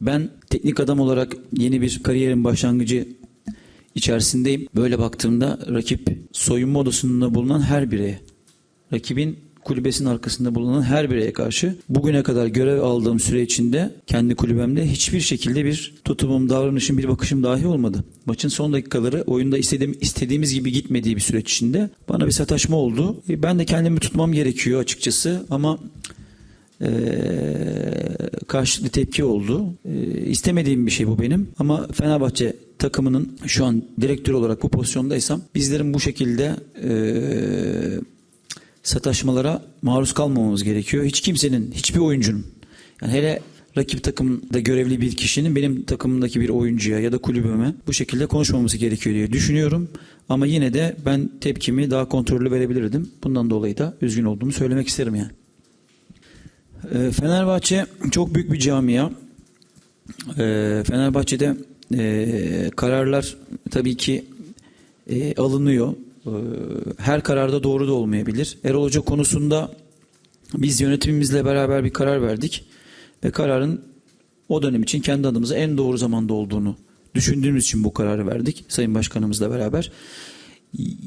Ben teknik adam olarak yeni bir kariyerin başlangıcı içerisindeyim. Böyle baktığımda rakip soyunma odasında bulunan her bireye, rakibin kulübesinin arkasında bulunan her bireye karşı bugüne kadar görev aldığım süre içinde kendi kulübemde hiçbir şekilde bir tutumum, davranışım, bir bakışım dahi olmadı. Maçın son dakikaları oyunda istediğim, istediğimiz gibi gitmediği bir süreç içinde bana bir sataşma oldu. E, Ben de kendimi tutmam gerekiyor açıkçası ama e, karşılıklı tepki oldu. E, istemediğim bir şey bu benim. Ama Fenerbahçe takımının şu an direktör olarak bu pozisyondaysam bizlerin bu şekilde e, sataşmalara maruz kalmamamız gerekiyor. Hiç kimsenin, hiçbir oyuncunun yani hele rakip takımda görevli bir kişinin benim takımımdaki bir oyuncuya ya da kulübüme bu şekilde konuşmaması gerekiyor diye düşünüyorum. Ama yine de ben tepkimi daha kontrollü verebilirdim. Bundan dolayı da üzgün olduğumu söylemek isterim yani. Ee, Fenerbahçe çok büyük bir camia. Ee, Fenerbahçe'de e, kararlar tabii ki e, alınıyor. Ee, Her kararda doğru da olmayabilir. Erol Hoca konusunda biz yönetimimizle beraber bir karar verdik ve kararın o dönem için kendi adımıza en doğru zamanda olduğunu düşündüğümüz için bu kararı verdik Sayın Başkanımızla beraber.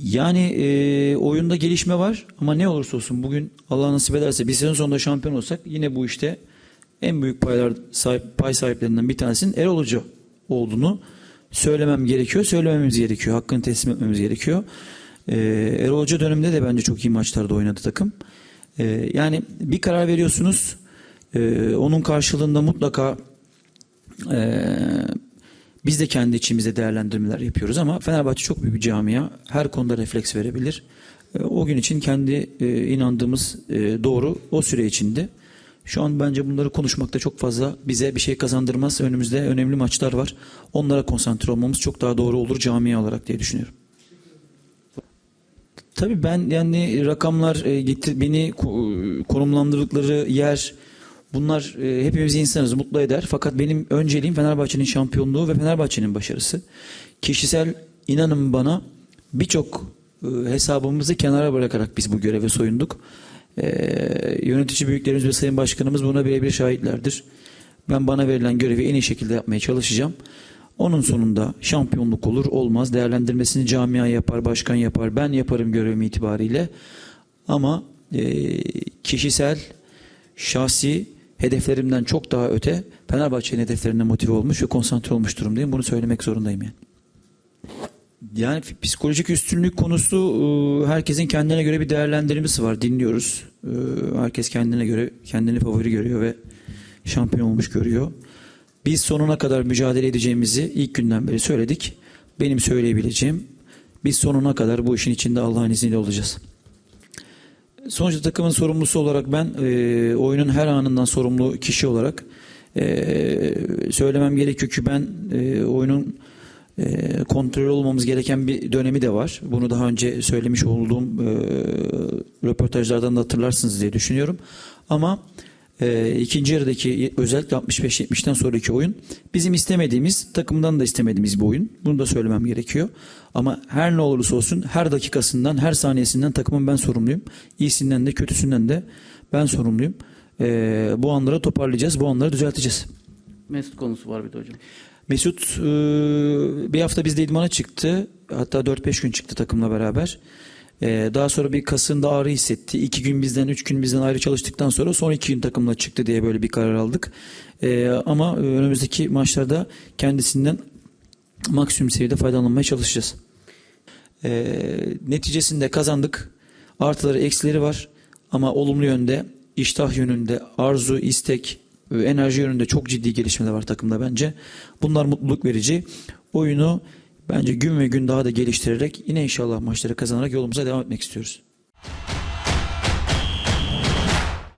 Yani e, oyunda gelişme var ama ne olursa olsun bugün Allah nasip ederse bir sezon sonunda şampiyon olsak yine bu işte en büyük paylar sahip, pay sahiplerinden bir tanesinin Erol Hoca olduğunu söylemem gerekiyor. Söylememiz gerekiyor. Hakkını teslim etmemiz gerekiyor. Ee, Erol Hoca döneminde de bence çok iyi maçlarda oynadı takım. Ee, yani bir karar veriyorsunuz. Ee, onun karşılığında mutlaka ee, biz de kendi içimizde değerlendirmeler yapıyoruz ama Fenerbahçe çok büyük bir camia. Her konuda refleks verebilir. Ee, O gün için kendi e, inandığımız e, doğru o süre içinde. Şu an bence bunları konuşmakta çok fazla bize bir şey kazandırmaz. Önümüzde önemli maçlar var. Onlara konsantre olmamız çok daha doğru olur camia olarak diye düşünüyorum. Tabii ben yani rakamlar e, getir, beni ko- konumlandırdıkları yer bunlar e, hepimiz insanız mutlu eder. Fakat benim önceliğim Fenerbahçe'nin şampiyonluğu ve Fenerbahçe'nin başarısı. Kişisel inanın bana birçok e, hesabımızı kenara bırakarak biz bu göreve soyunduk. E, yönetici büyüklerimiz ve sayın başkanımız buna birebir şahitlerdir. Ben bana verilen görevi en iyi şekilde yapmaya çalışacağım. Onun sonunda şampiyonluk olur olmaz değerlendirmesini camia yapar, başkan yapar, ben yaparım görevim itibariyle. Ama e, kişisel, şahsi hedeflerimden çok daha öte Fenerbahçe'nin hedeflerine motive olmuş ve konsantre olmuş durumdayım. Bunu söylemek zorundayım yani. Yani psikolojik üstünlük konusu e, herkesin kendine göre bir değerlendirmesi var. Dinliyoruz. E, Herkes kendine göre kendini favori görüyor ve şampiyon olmuş görüyor. Biz sonuna kadar mücadele edeceğimizi ilk günden beri söyledik. Benim söyleyebileceğim biz sonuna kadar bu işin içinde Allah'ın izniyle olacağız. Sonuçta takımın sorumlusu olarak ben e, oyunun her anından sorumlu kişi olarak e, söylemem gerekiyor ki ben e, oyunun e, kontrol olmamız gereken bir dönemi de var. Bunu daha önce söylemiş olduğum e, röportajlardan da hatırlarsınız diye düşünüyorum. Ama e, ikinci yarıdaki özellikle 65-70'ten sonraki oyun bizim istemediğimiz, takımdan da istemediğimiz bir oyun. Bunu da söylemem gerekiyor. Ama her ne olursa olsun her dakikasından, her saniyesinden takımın ben sorumluyum. İyisinden de kötüsünden de ben sorumluyum. E, bu anları toparlayacağız, bu anları düzelteceğiz. Mesut konusu var bir de hocam. Mesut e, bir hafta bizde idmana çıktı. Hatta 4-5 gün çıktı takımla beraber. E, Daha sonra bir kasında ağrı hissetti. 2 gün bizden, 3 gün bizden ayrı çalıştıktan sonra son 2 gün takımla çıktı diye böyle bir karar aldık. E, Ama önümüzdeki maçlarda kendisinden maksimum seviyede faydalanmaya çalışacağız. E, Neticesinde kazandık. Artıları, eksileri var. Ama olumlu yönde, iştah yönünde, arzu, istek, e, enerji yönünde çok ciddi gelişmeler var takımda bence. Bunlar mutluluk verici. Oyunu bence gün ve gün daha da geliştirerek yine inşallah maçları kazanarak yolumuza devam etmek istiyoruz.